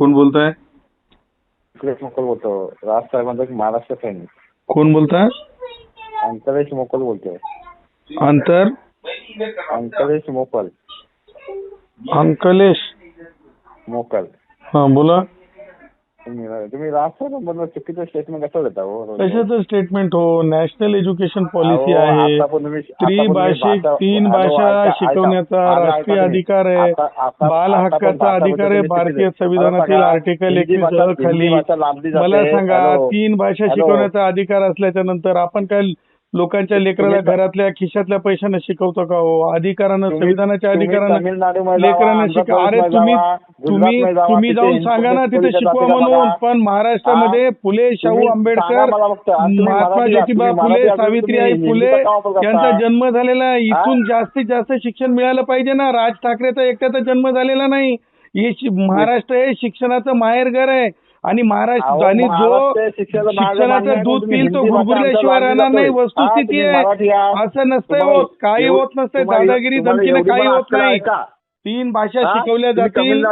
कोण बोलताय? अंकलेश मोकल बोलतो. राज साहेबांचा एक महाराष्ट्र सैनिक. कोण बोलताय? अंकलेश मोकल बोलतोय. अंतर? अंकलेश मोकल अंकलेश. मोकल हा बोला. तुम्ही चुकीचं स्टेटमेंट कसं देता हो? कशाचं स्टेटमेंट हो नॅशनल एज्युकेशन पॉलिसी आहे त्रिभाषिक भाषा- तीन भाषा शिकवण्याचा राष्ट्रीय. अधिकार आहे बाल हक्काचा अधिकार आहे भारतीय संविधानातील आर्टिकल एकवीस खाली. मला सांगा. तीन भाषा. शिकवण्याचा अधिकार असल्याच्या नंतर आपण काय लोकांच्या लेकराला घरातल्या खिशातल्या पैशानं शिकवतो का हो? अधिकारानं संविधानाच्या अधिकारानं लेकरांना शिका अरे तुम्ही तुम्ही तुम्ही जाऊन सांगा ना तिथे शिकवा म्हणून? पण महाराष्ट्रामध्ये फुले शाहू आंबेडकर महात्मा ज्योतिबा फुले सावित्रीबाई फुले करता? यांचा जन्म झालेला. इथून जास्तीत जास्त शिक्षण मिळालं पाहिजे ना. राज ठाकरेचा एकट्याचा जन्म झालेला नाही. हे महाराष्ट्र हे शिक्षणाचं माहेरघर आहे. आणि महाराष्ट्र आणि जो शिक्षणाचं दूध पिल तो आमच्या राहणार नाही. वस्तुस्थिती आहे. असं नसतंय होत काही होत नसतंय दादागिरी धमकीने काही पण होत नाही? तीन भाषा? शिकवल्या जातील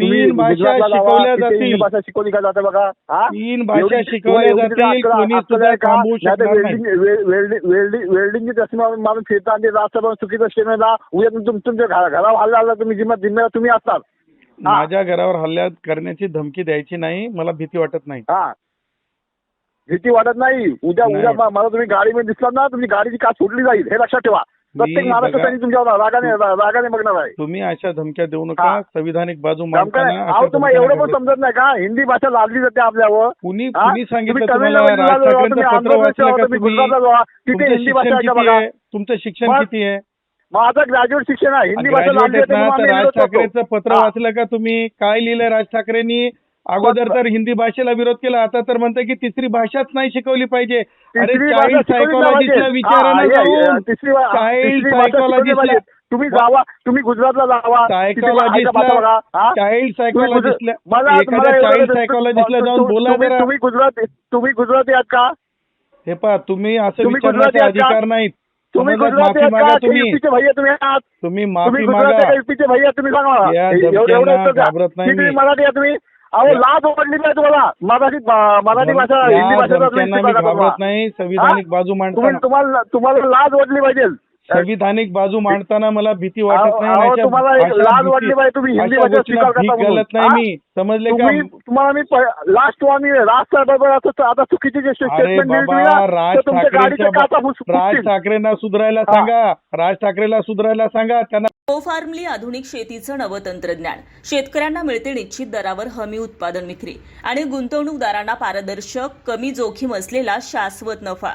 तीन भाषा शिकवल्या जातील. भाषा शिकवली का जाते बघा? तीन भाषा शिकवल्या जातील, कोणी सुद्धा तर शकणार वेल्डिंग वेल्डिंग चष्मा मारून फिरता आणि राष्ट्रभर चुकीचं स्टेटमेंटला उद्या तुम- तुम- तुमच्या घरा- घरावर हल्ला तुम्ही जिम्मा जिम्मेदार तुम्ही असतात. माझ्या घरावर हल्ला करण्याची धमकी द्यायची नाही मला भीती वाटत नाही. हा. भीती वाटत नाही. उद्या नाही. उद्या म- मला तुम्ही गाडीमध्ये दिसलात ना तुमची गाडीची का सोडली जाईल. हे लक्षात ठेवा. प्रत्येक बघा- तुमच्यावर रागाने रा- रागाने बघणार आहे. तुम्ही अशा धमक्या देऊ नका. हा. संविधानिक बाजू नेमकं मांडताना नाही. अशा अहो तुम्हाला धमक्या एवढं पण नका देऊ. समजत नाही का? हिंदी भाषा लादली जाते आपल्यावर. कुणी हा? कुणी सांगितलं तुम्ही तुम्हाला तमिळनाडूला राज जावा, ठाकरेंचं तुम्ही पत्र आंध्र वाचलं प्रदेशला का जावा, तुम्ही? तुम्ही गुजरातला जावा तिथे तुमचं हिंदी भाषा शिक्षण आहे का किती बघा? आहे? तुमचं शिक्षण किती आहे? माझं ग्रॅज्युएट शिक्षण आहे हिंदी भाषा म्हणून आम्ही राज विरोध करतो. ठाकरेचं पत्र हा. वाचलं का तुम्ही काय लिहिलंय राज ठाकरेंनी अगोदर तर हिंदी भाषेला विरोध केला आता तर म्हणते की तिसरी भाषाच नाही शिकवली पाहिजे अरे तिसरी भाषा चाइल्ड शिकवली नाही सायकोलॉजिस्टला पाहिजे. विचारा हा, ना हे- हे- जाऊन तिसरी भा- चाइल्ड तिसरी भाषा शिकवली सायकोलॉजिस्टला पाहिजे. तुम्ही जावा तुम्ही गुजरातला जावा तिथे बघा हा? चाइल्ड तुम्ही सायकोलॉजिस्टला मला- मला एखाद्या एवढं चाइल्ड वाटतं- सायकोलॉजिस्टला जाऊन तुम्ही- बोला तुम्ही- जरा तुम्ही गुजरात तुम्ही गुजराती आहात का हे पहा तुम्ही असं तुम्ही विचारण्याचा गुजराती आहात का? अधिकार नाहीत तुम्ही गुजराती का युपीचे भैया तुम्ही आहात तुम्ही तुम्ही गुजराती का युपीचे भैया तुम्ही सांगा एवढं-. मराठी आहे तुम्ही. अहो लाज ओढली नाही तुम्हाला. मराठी मराठी भाषा हिंदी करता घाबरत? नाही. संविधानिक बाजू मांडताना. तुम्हाला तुम्हाला लाज वाटली पाहिजे. संविधानिक बाजू मांडताना मला भीती वाटत नाही अहो, अशा- तुम्हाला एक अशा लाज भीती- वाटली पाहिजे तुम्ही हिंदी अशा भाषा गोष्टीला स्वीकार भीक करता म्हणून. घालत नाही? मी समजले का तुम्ही तुम्हाला मी लास्ट आम्ही राज साहेबांवर असं आता चुकीचे जे अरे स्टेटमेंट दिली बाबा तुम्ही ना, राज तर तुमच्या गाडीच्या ठाकरेंच्या काचा फुस- राज फुटतील. ठाकरेंना सुधारायला हा. सांगा राज ठाकरेला सुधारायला सांगा त्यांना गो फार्मली आधुनिक शेतीचं नवं तंत्रज्ञान शेतकऱ्यांना मिळते निश्चित दरावर हमी उत्पादन विक्री आणि गुंतवणूकदारांना पारदर्शक कमी जोखीम असलेला शाश्वत नफा